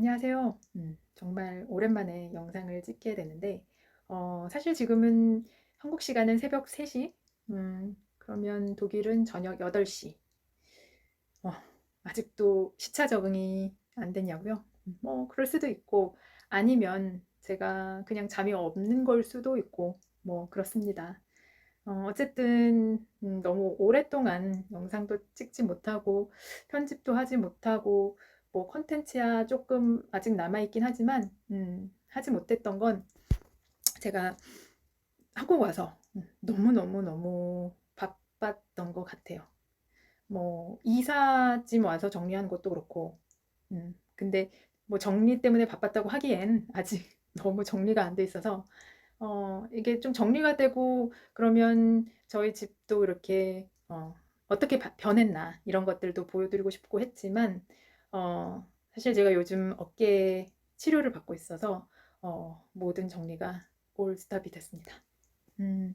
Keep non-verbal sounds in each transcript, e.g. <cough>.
안녕하세요. 음, 정말 오랜만에 영상을 찍게 되는데, 어, 사실 지금은 한국 시간은 새벽 3시, 음, 그러면 독일은 저녁 8시. 어, 아직도 시차 적응이 안 됐냐고요? 음, 뭐, 그럴 수도 있고, 아니면 제가 그냥 잠이 없는 걸 수도 있고, 뭐, 그렇습니다. 어, 어쨌든, 음, 너무 오랫동안 영상도 찍지 못하고, 편집도 하지 못하고, 뭐 컨텐츠야 조금 아직 남아있긴 하지만 음, 하지 못했던 건 제가 한국 와서 음, 너무너무너무 바빴던 것 같아요. 뭐 이사짐 와서 정리하는 것도 그렇고 음, 근데 뭐 정리 때문에 바빴다고 하기엔 아직 <laughs> 너무 정리가 안 돼 있어서 어, 이게 좀 정리가 되고 그러면 저희 집도 이렇게 어, 어떻게 바- 변했나 이런 것들도 보여드리고 싶고 했지만 어, 사실 제가 요즘 어깨 치료를 받고 있어서 어, 모든 정리가 올 스탑이 됐습니다. 음,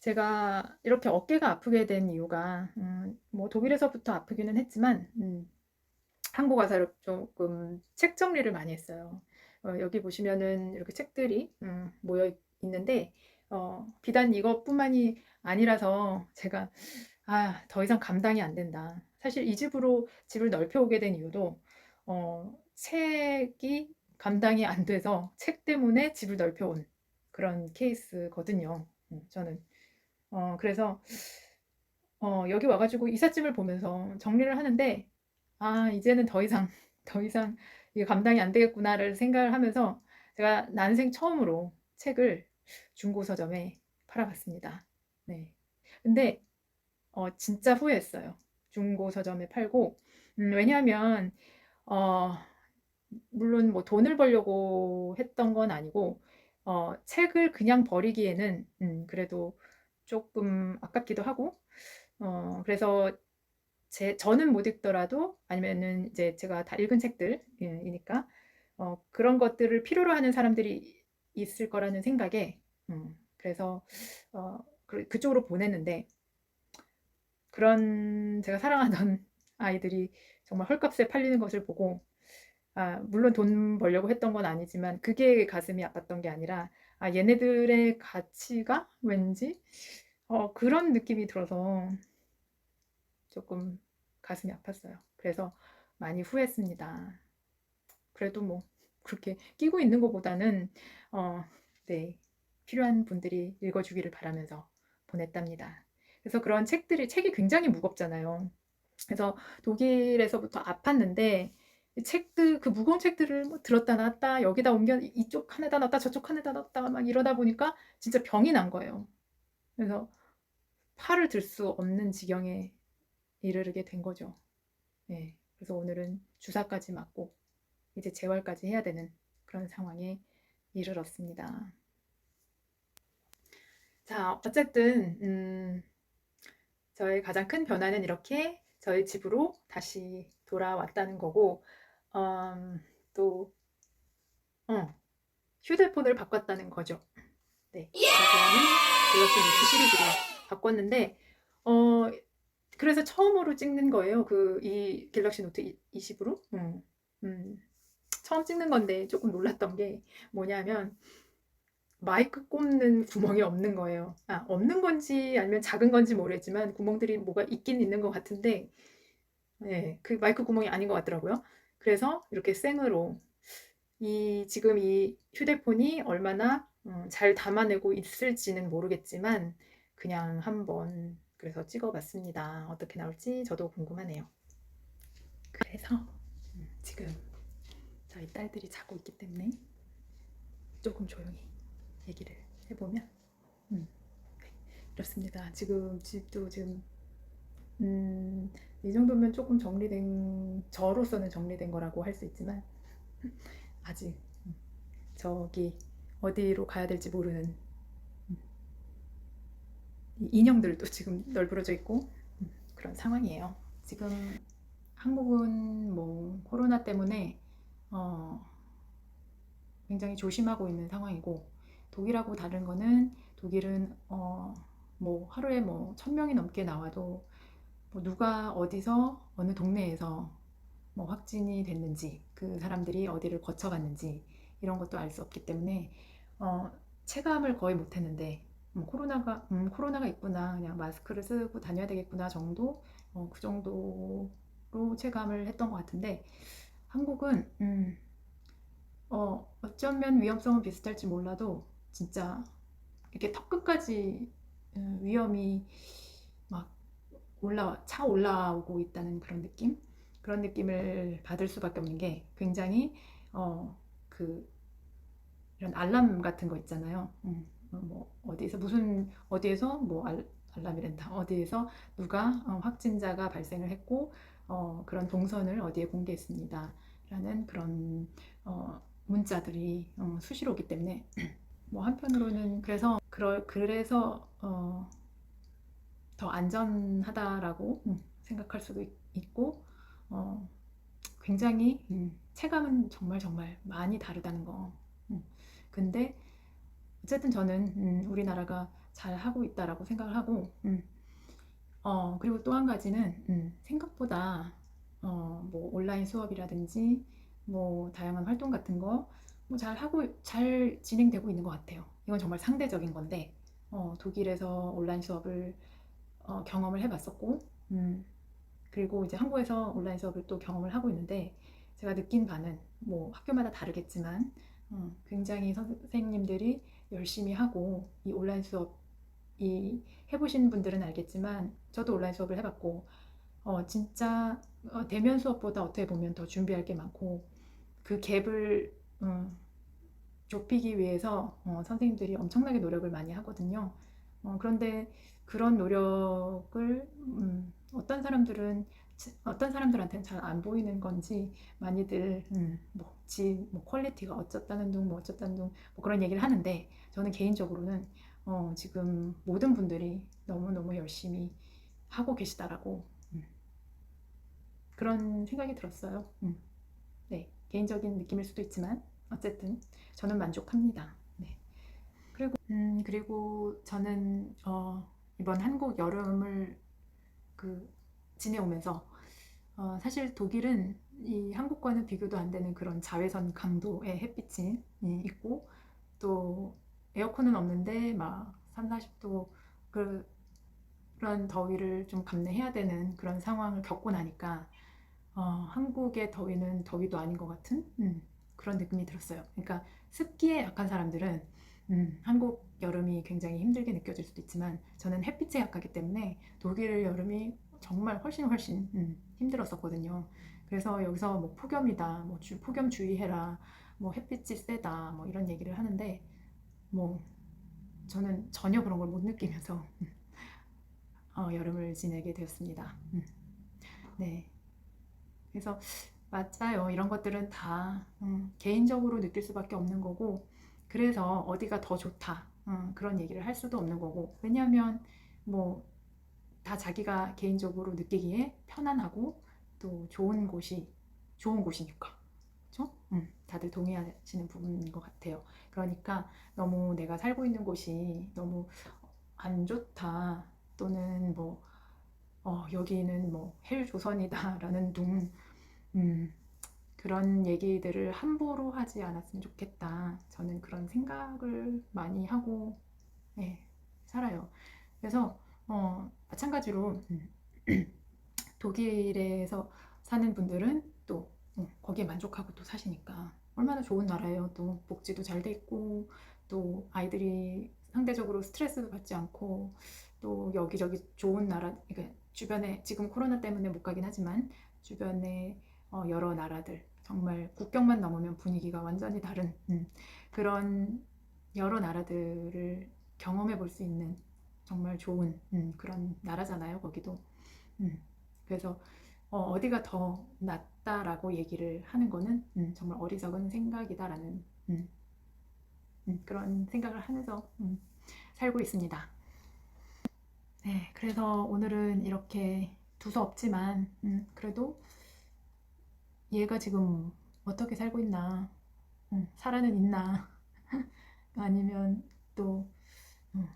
제가 이렇게 어깨가 아프게 된 이유가 음, 뭐 독일에서부터 아프기는 했지만 음, 한국 와서 조금 책 정리를 많이 했어요. 어, 여기 보시면은 이렇게 책들이 음, 모여 있는데 어, 비단 이것뿐만이 아니라서 제가 아, 더 이상 감당이 안 된다. 사실 이 집으로 집을 넓혀오게 된 이유도 어, 책이 감당이 안 돼서 책 때문에 집을 넓혀온 그런 케이스거든요. 음, 저는 어, 그래서 어, 여기 와가지고 이삿짐을 보면서 정리를 하는데 아, 이제는 더 이상 <laughs> 더 이상 이게 감당이 안 되겠구나를 생각을 하면서 제가 난생 처음으로 책을 중고 서점에 팔아봤습니다. 네. 근데 어, 진짜 후회했어요. 중고 서점에 팔고 음, 왜냐하면 어, 물론 뭐 돈을 벌려고 했던 건 아니고 어, 책을 그냥 버리기에는 음, 그래도 조금 아깝기도 하고 어, 그래서 제 저는 못 읽더라도 아니면은 이제 제가 다 읽은 책들이니까 어, 그런 것들을 필요로 하는 사람들이 있을 거라는 생각에 음, 그래서 어, 그, 그쪽으로 보냈는데 그런 제가 사랑하던 <laughs> 아이들이 정말 헐값에 팔리는 것을 보고 아, 물론 돈 벌려고 했던 건 아니지만 그게 가슴이 아팠던 게 아니라 아, 얘네들의 가치가 왠지 어, 그런 느낌이 들어서 조금 가슴이 아팠어요. 그래서 많이 후회했습니다. 그래도 뭐 그렇게 끼고 있는 것보다는 어, 네, 필요한 분들이 읽어주기를 바라면서 보냈답니다. 그래서 그런 책들이 책이 굉장히 무겁잖아요. 그래서 독일에서부터 아팠는데 책들 그 무거운 책들을 뭐 들었다 놨다 여기다 옮겨 이쪽 하나다 놨다 저쪽 하나다 놨다 막 이러다 보니까 진짜 병이 난 거예요. 그래서 팔을 들 수 없는 지경에 이르게 된 거죠. 네, 그래서 오늘은 주사까지 맞고 이제 재활까지 해야 되는 그런 상황에 이르렀습니다. 자, 어쨌든 음, 저의 가장 큰 변화는 이렇게 저희 집으로 다시 돌아왔다는 거고, 음, 또, 어, 휴대폰을 바꿨다는 거죠. 네. 저는 갤럭시 노트 시리즈로 바꿨는데, 어, 그래서 처음으로 찍는 거예요. 그, 이 갤럭시 노트 20으로. 음, 음, 처음 찍는 건데 조금 놀랐던 게 뭐냐면, 마이크 꼽는 구멍이 없는 거예요. 아, 없는 건지 아니면 작은 건지 모르겠지만 구멍들이 뭐가 있긴 있는 것 같은데, 네, 그 마이크 구멍이 아닌 것 같더라고요. 그래서 이렇게 생으로 이 지금 이 휴대폰이 얼마나 음, 잘 담아내고 있을지는 모르겠지만 그냥 한번 그래서 찍어봤습니다. 어떻게 나올지 저도 궁금하네요. 그래서 음, 지금 저희 딸들이 자고 있기 때문에 조금 조용히 얘기를 해보면 음, 네, 이렇습니다. 지금 집도 지금 음, 이 정도면 조금 정리된 저로서는 정리된 거라고 할 수 있지만 <laughs> 아직 음, 저기 어디로 가야 될지 모르는 음, 이 인형들도 지금 널브러져 있고 음, 그런 상황이에요. 지금 한국은 뭐 코로나 때문에 어, 굉장히 조심하고 있는 상황이고 독일하고 다른 거는 독일은 어, 뭐 하루에 뭐 천 명이 넘게 나와도 뭐 누가 어디서 어느 동네에서 뭐 확진이 됐는지 그 사람들이 어디를 거쳐갔는지 이런 것도 알 수 없기 때문에 어, 체감을 거의 못했는데 음, 코로나가 음, 코로나가 있구나 그냥 마스크를 쓰고 다녀야 되겠구나 정도 어, 그 정도로 체감을 했던 것 같은데 한국은 음, 어, 어쩌면 위험성은 비슷할지 몰라도 진짜 이렇게 턱 끝까지 음, 위험이 막 올라 차 올라오고 있다는 그런 느낌 그런 느낌을 받을 수밖에 없는 게 굉장히 어, 그 이런 알람 같은 거 있잖아요. 음, 어, 뭐 어디서 무슨 어디에서 뭐 알, 알람이란다. 어디에서 누가 어, 확진자가 발생을 했고 어, 그런 동선을 어디에 공개했습니다. 라는 그런 어, 문자들이 어, 수시로 오기 때문에 뭐 한편으로는 그래서 그러, 그래서 어, 더 안전하다라고 음, 생각할 수도 있, 있고 어, 굉장히 음, 체감은 정말 정말 많이 다르다는 거. 음, 근데 어쨌든 저는 음, 우리나라가 잘 하고 있다라고 생각을 하고 음, 어, 그리고 또 한 가지는 음, 생각보다 어, 뭐 온라인 수업이라든지 뭐 다양한 활동 같은 거뭐 잘 하고 잘 진행되고 있는 것 같아요. 이건 정말 상대적인 건데 어, 독일에서 온라인 수업을 어, 경험을 해봤었고 음, 그리고 이제 한국에서 온라인 수업을 또 경험을 하고 있는데 제가 느낀 바는 뭐 학교마다 다르겠지만 어, 굉장히 선생님들이 열심히 하고 이 온라인 수업 이 해보신 분들은 알겠지만 저도 온라인 수업을 해봤고 어, 진짜 어, 대면 수업보다 어떻게 보면 더 준비할 게 많고 그 갭을 음, 좁히기 위해서 어, 선생님들이 엄청나게 노력을 많이 하거든요. 어, 그런데 그런 노력을 음, 어떤 사람들은 어떤 사람들한테는 잘 안 보이는 건지 많이들 음, 뭐, 지, 뭐 퀄리티가 어쩌다는 둥, 뭐 어쩌다는 둥, 뭐 그런 얘기를 하는데 저는 개인적으로는 어, 지금 모든 분들이 너무 너무 열심히 하고 계시다라고 음, 그런 생각이 들었어요. 음, 네, 개인적인 느낌일 수도 있지만 어쨌든 저는 만족합니다. 네. 그리고 음, 그리고 저는 어, 이번 한국 여름을 그 지내오면서 어, 사실 독일은 이 한국과는 비교도 안 되는 그런 자외선 강도의 햇빛이 있고 또 에어컨은 없는데 막 3, 40도 그, 그런 더위를 좀 감내해야 되는 그런 상황을 겪고 나니까 어, 한국의 더위는 더위도 아닌 것 같은 음, 그런 느낌이 들었어요. 그러니까 습기에 약한 사람들은 음, 한국 여름이 굉장히 힘들게 느껴질 수도 있지만 저는 햇빛에 약하기 때문에 독일 여름이 정말 훨씬 훨씬 음, 힘들었었거든요. 그래서 여기서 뭐 폭염이다, 뭐 주, 폭염 주의해라, 뭐 햇빛이 세다, 뭐 이런 얘기를 하는데 뭐 저는 전혀 그런 걸 못 느끼면서 어, 여름을 지내게 되었습니다. 음. 네. 그래서 맞아요. 이런 것들은 다 음, 개인적으로 느낄 수밖에 없는 거고 그래서 어디가 더 좋다 음, 그런 얘기를 할 수도 없는 거고 왜냐하면 뭐 다 자기가 개인적으로 느끼기에 편안하고 또 좋은 곳이 좋은 곳이니까 그렇죠? 음, 다들 동의하시는 부분인 것 같아요. 그러니까 너무 내가 살고 있는 곳이 너무 안 좋다 또는 뭐 어, 여기는 뭐 헬조선이다라는 둥 음, 그런 얘기들을 함부로 하지 않았으면 좋겠다. 저는 그런 생각을 많이 하고 네, 살아요. 그래서 어, 마찬가지로 음, <clears throat> 독일에서 사는 분들은 또 어, 거기에 만족하고 또 사시니까 얼마나 좋은 나라예요. 또 복지도 잘 돼 있고 또 아이들이 상대적으로 스트레스도 받지 않고 또 여기저기 좋은 나라 그러니까 주변에 지금 코로나 때문에 못 가긴 하지만 주변에 어, 여러 나라들 정말 국경만 넘으면 분위기가 완전히 다른 음, 그런 여러 나라들을 경험해 볼 수 있는 정말 좋은 음, 그런 나라잖아요 거기도 음, 그래서 어, 디가더 낫다라고 얘기를 하는 거는 음, 정말 어리석은 생각이다라는 음, 음, 그런 생각을 하면서 음, 살고 있습니다. 네, 그래서 오늘은 이렇게 두서 없지만 음, 그래도 얘가 지금 어떻게 살고 있나, 음, 살아는 있나, <laughs> 아니면 또 음,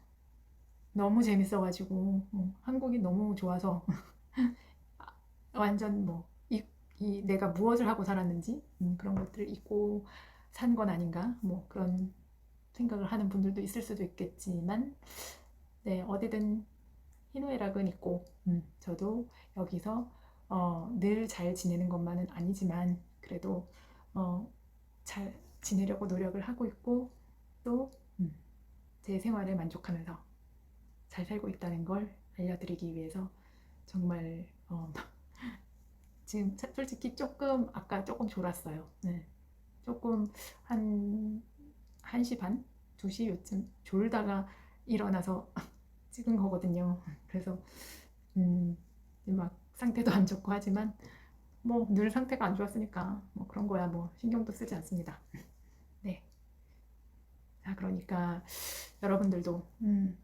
너무 재밌어가지고 음, 한국이 너무 좋아서 <laughs> 완전 뭐이 내가 무엇을 하고 살았는지 음, 그런 것들을 잊고 산 건 아닌가? 뭐 그런 생각을 하는 분들도 있을 수도 있겠지만 네 어디든 희노애락은 있고 음, 저도 여기서 어, 늘 잘 지내는 것만은 아니지만 그래도 어, 잘 지내려고 노력을 하고 있고 또제 생활에 만족하면서 잘 살고 있다는 걸 알려드리기 위해서 정말 어, <laughs> 지금 사- 솔직히 조금 아까 조금 졸았어요. 네. 조금 한 1시 반, 2시 요쯤 졸다가 일어나서 <laughs> 찍은 거거든요. 그래서 음, 막 상태도 안 좋고 하지만 뭐 늘 상태가 안 좋았으니까 뭐 그런 거야 뭐 신경도 쓰지 않습니다. 네. 자, 그러니까 여러분들도 음,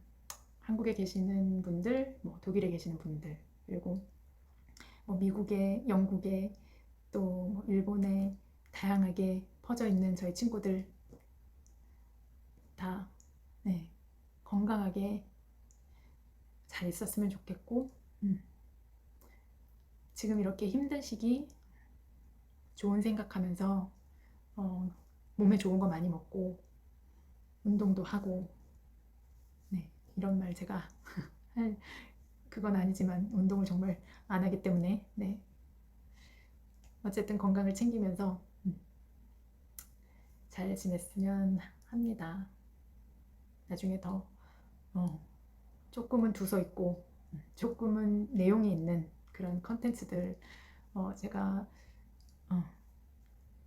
한국에 계시는 분들, 뭐 독일에 계시는 분들, 그리고 뭐 미국에, 영국에, 또뭐 일본에 다양하게 퍼져 있는 저희 친구들 다 네, 건강하게 잘 있었으면 좋겠고, 음, 지금 이렇게 힘든 시기 좋은 생각하면서 어, 몸에 좋은 거 많이 먹고 운동도 하고 네, 이런 말 제가 <laughs> 할 그건 아니지만 운동을 정말 안 하기 때문에 네. 어쨌든 건강을 챙기면서 음, 잘 지냈으면 합니다. 나중에 더 어, 조금은 두서 있고 음, 조금은 내용이 있는 그런 컨텐츠들. 어, 제가 어,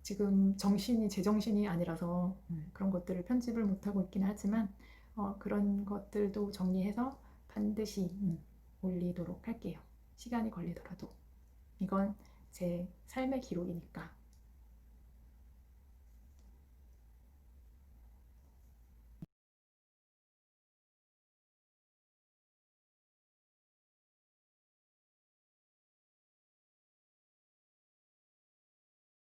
지금 정신이 제 정신이 아니라서 음, 그런 것들을 편집을 못하고 있긴 하지만 어, 그런 것들도 정리해서 반드시 음, 올리도록 할게요. 시간이 걸리더라도. 이건 제 삶의 기록이니까